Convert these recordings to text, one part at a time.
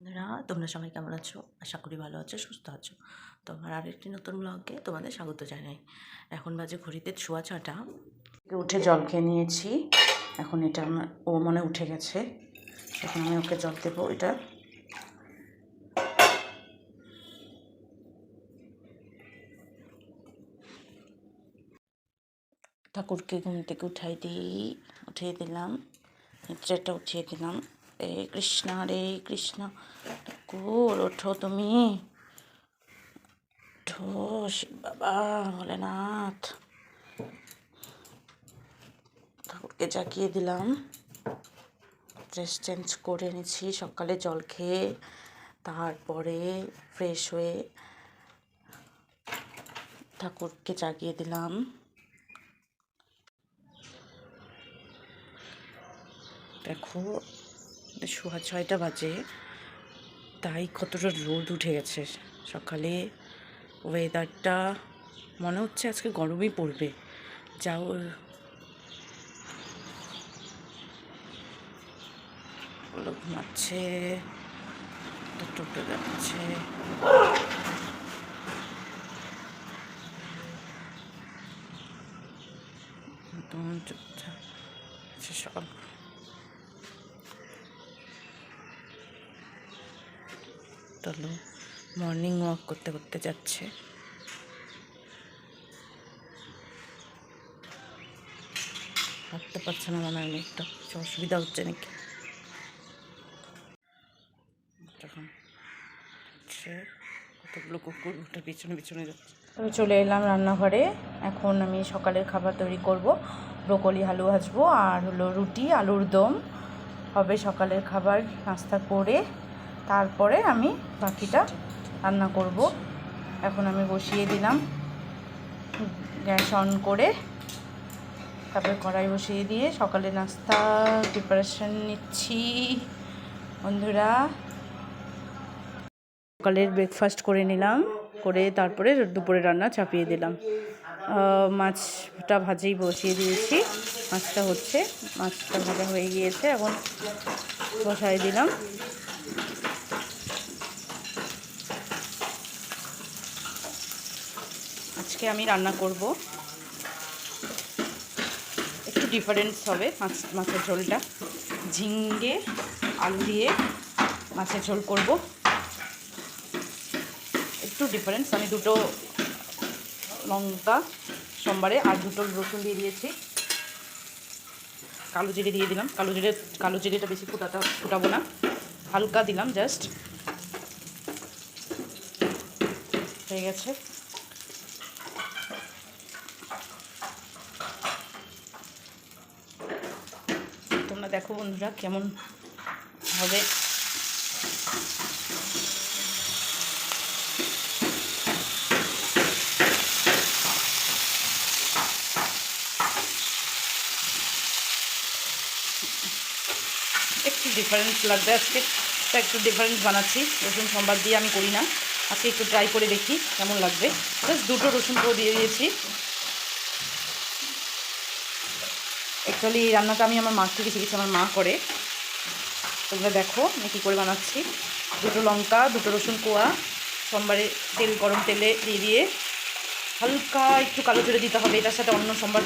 বন্ধুরা, তোমরা সবাই কেমন আছো? আশা করি ভালো আছো, সুস্থ আছো। তো আমার আরেকটি নতুন ব্লগে তোমাদের স্বাগত জানাই। এখন বাজে ঘড়িতে ছোঁয়া ছটা। উঠে জল খেয়ে নিয়েছি। এখন এটা আমার ও মনে উঠে গেছে। এখন আমি ওকে জল দেবো, এটা। ঠাকুরকে ঘুম থেকে উঠাই দিই, উঠিয়ে দিলাম। নিচেটা উঠিয়ে দিলাম। রে কৃষ্ণ রে কৃষ্ণ ঠাকুর ওঠো তুমি। ওঠো শিব বাবা, ভোলেনাথ। ঠাকুরকে জাগিয়ে দিলাম। ড্রেস চেঞ্জ করে নিয়েছি সকালে জল খেয়ে, তারপরে ফ্রেশ হয়ে ঠাকুরকে জাগিয়ে দিলাম। দেখো সোয়া ছয়টা বাজে। তাই কতটা রোদ উঠে গেছে। সকালে ওয়েদারটা মনে হচ্ছে আজকে গরমই পড়বে। যাও। ঘুমাচ্ছে টোটো যাচ্ছে। চুপচাপ আছে চলো মর্নিং ওয়াক করতে করতে যাচ্ছে। হাঁটতে পারছে না মনে হয় অনেকটা কিছু অসুবিধা হচ্ছে নাকি। তখন কতগুলো কুকুর ওটা পিছনে পিছনে যাচ্ছে। তবে চলে এলাম রান্নাঘরে। এখন আমি সকালের খাবার তৈরি করব। ব্রোকলি, আলু ভাজবো আর হলো রুটি, আলুর দম। হবে সকালের খাবার, নাস্তা করে। তারপরে আমি বাকিটা রান্না করব। এখন আমি বসিয়ে দিলাম। গ্যাস অন করে তারপরে কড়াই বসিয়ে দিয়ে সকালে নাস্তা প্রিপারেশন নিচ্ছি। বন্ধুরা, সকালের ব্রেকফাস্ট করে নিলাম, করে তারপরে দুপুরে রান্না চাপিয়ে দিলাম। মাছটা ভাজেই বসিয়ে দিয়েছি। মাছটা হচ্ছে, মাছটা ভাজা হয়ে গিয়েছে, এখন বসাই দিলাম। আজকে আমি রান্না করব। একটু ডিফারেন্স হবে মাছ, মাছের ঝোলটা। ঝিঙ্গে আলু দিয়ে মাছের ঝোল করব। একটু ডিফারেন্স আমি দুটো লঙ্কা, সোমবারে, আর দুটো রসুন দিয়ে দিয়েছি। কালো জিরে দিয়ে দিলাম। কালো জিরে, কালো জিরেটা বেশি ফুটাতে, ফুটাবো না। হালকা দিলাম জাস্ট হয়ে গেছে তোমরা দেখো বন্ধুরা কেমন হবে। একটু ডিফারেন্স লাগবে আজকে। একটু ডিফারেন্স বানাচ্ছি। রসুন সম্বাদ দিয়ে আমি করি না। আজকে একটু ট্রাই করে দেখি কেমন লাগবে। জাস্ট দুটো রসুন দিয়ে দিয়েছি। অ্যাকচুয়ালি এই রান্নাটা আমি আমার মার থেকে শিখেছি, আমার মা করে। তোমরা দেখো আমি কী করে বানাচ্ছি। দুটো লঙ্কা, দুটো রসুন কোয়া, সোমবারে তেল, গরম তেলে দিয়ে দিয়ে হালকা একটু কালো জিরে দিতে হবে। এটার সাথে অন্য সোমবার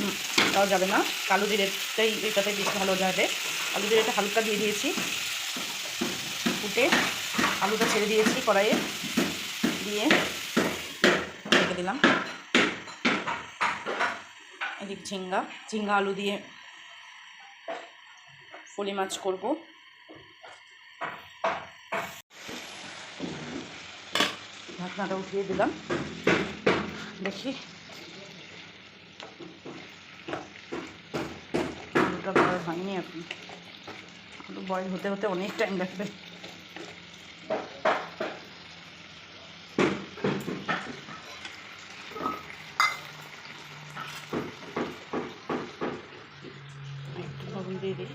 দেওয়া যাবে না। কালো জিরেটাই এটাতে বেশি ভালো যাবে। কালো জিরেটা হালকা দিয়ে দিয়েছি। ফুটে আলুটা ছেড়ে দিয়েছি কড়াইয়ে। দিয়ে রেখে দিলাম। এদিক ঝিঙ্গা ঝিঙ্গা আলু দিয়ে ফলি মাছ করব। ঢাকনাটা উঠিয়ে দিলাম। দেখি। আলুটা বয়েল হয়নি এখন। আলু হতে হতে অনেক টাইম লাগবে একটু লবণ দিয়ে দিই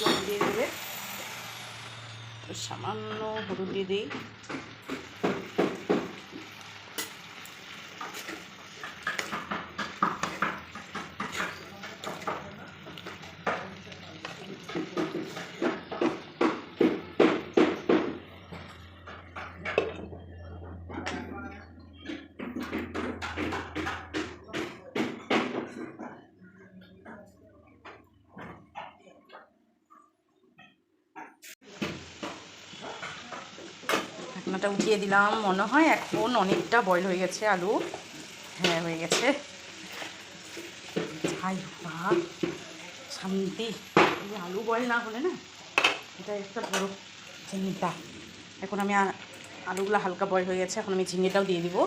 লবণ দিয়ে দিলে সামান্য হলুদ দিয়ে দিই। ঢাকনাটা উঠিয়ে দিলাম। মনে হয় এখন অনেকটা বয়ল হয়ে গেছে আলু। হ্যাঁ হয়ে গেছে। বা শান্তি। আলু বয়ল না হলে না, এটা একটা বড় চিনিটা এখন আমি আলুগুলো হালকা বয়ল হয়ে গেছে, এখন আমি ঝিঙেটাও দিয়ে দিব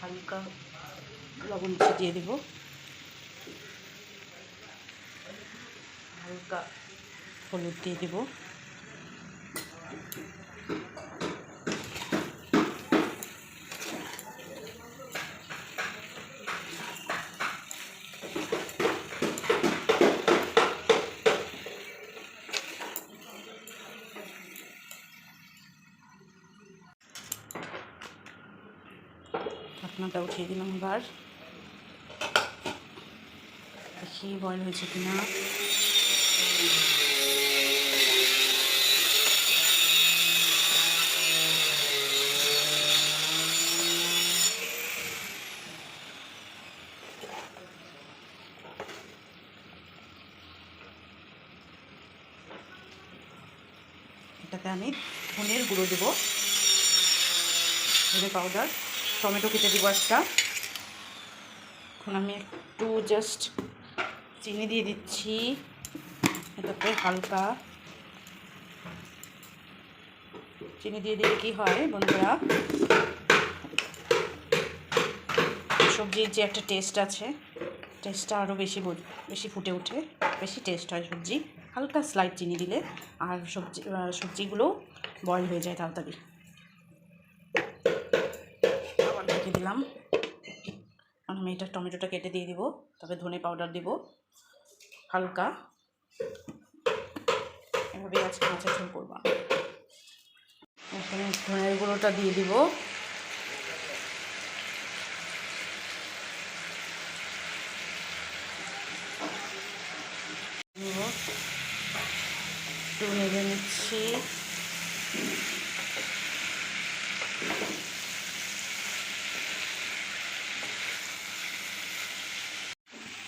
হালকা লবণ ছিটিয়ে দেব। হালকা হলুদ দিয়ে দেব। ঢাকনাটা উঠিয়ে দিলাম এবার। দেখি বয়ল হয়েছে কিনা। এটাতে আমি ধনের গুঁড়ো দেবো। ধনে পাউডার টমেটো কেটে দিব একটা। এখন আমি একটু জাস্ট চিনি দিয়ে দিচ্ছি। এটাতে হালকা চিনি দিয়ে দিলে কি হয় বন্ধুরা? সবজির যে একটা টেস্ট আছে টেস্টটা আরও বেশি বেশি ফুটে ওঠে, বেশি টেস্ট হয় সবজি। হালকা স্লাইড চিনি দিলে আর সবজি সবজিগুলো বয়েল হয়ে যায় তাড়াতাড়ি। আবার ঢেকে দিলাম। আমি এটা টমেটোটা কেটে দিয়ে দিব, তবে ধনে পাউডার দিব। হালকা। এভাবেই আজকে মাছের ঝোল করব। এখানে ধনের গুঁড়োটা দিয়ে দিব। একটু নেড়ে নিচ্ছি।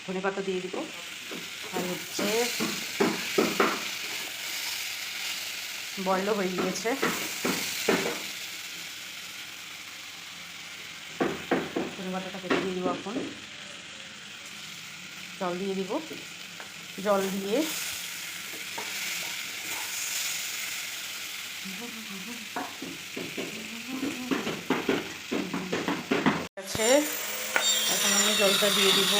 ধনে পাতা দিয়ে দিব। আর হচ্ছে বয়লও হয়ে গিয়েছে। ধনে পাতাটা কেটে দিয়ে দিব এখন। জল দিয়ে দিব। জল দিয়ে আছে। এখন আমি জলটা দিয়ে দিব।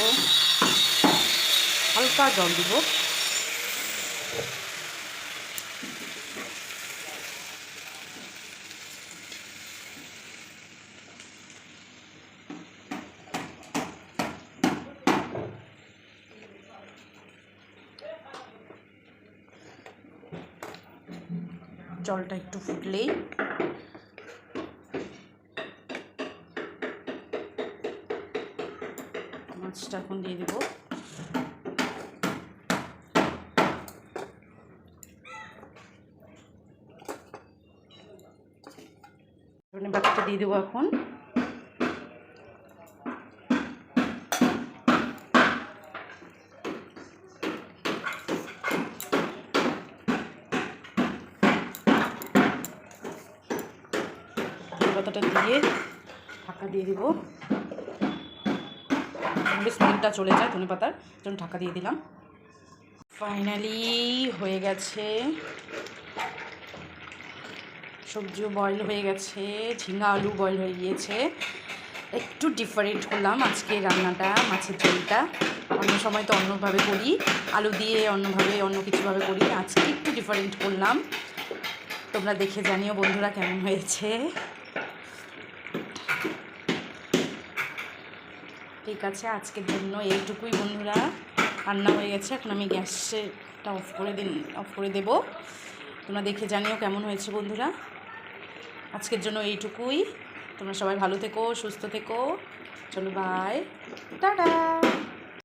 হালকা জল দিব। জলটা একটু ফুটলেই মাছটা এখন দিয়ে দেবো ধনে পাতাটা দিয়ে দেবো এখন। পাতাটা দিয়ে ঢাকা দিয়ে দিব। তাহলে স্মেলটা চলে যায় ধনে পাতার জন্য ঢাকা দিয়ে দিলাম। ফাইনালি হয়ে গেছে। সবজিও বয়েল হয়ে গেছে, ঝিঙা আলু বয়েল হয়ে গিয়েছে। একটু ডিফারেন্ট করলাম আজকে রান্নাটা, মাছের ঝোলটা। অন্য সময় তো অন্যভাবে করি, আলু দিয়ে অন্যভাবে, অন্য কিছুভাবে করি, আজকে একটু ডিফারেন্ট করলাম। তোমরা দেখে জানিও বন্ধুরা কেমন হয়েছে। ঠিক আছে, আজকের জন্য এইটুকুই বন্ধুরা। রান্না হয়ে গেছে, এখন আমি গ্যাসটা অফ করে দিন অফ করে দেব। তোমরা দেখে জানিও কেমন হয়েছে বন্ধুরা। আজকের জন্য এইটুকুই। তোমরা সবাই ভালো থেকো সুস্থ থেকো। চলো বাই টাটা!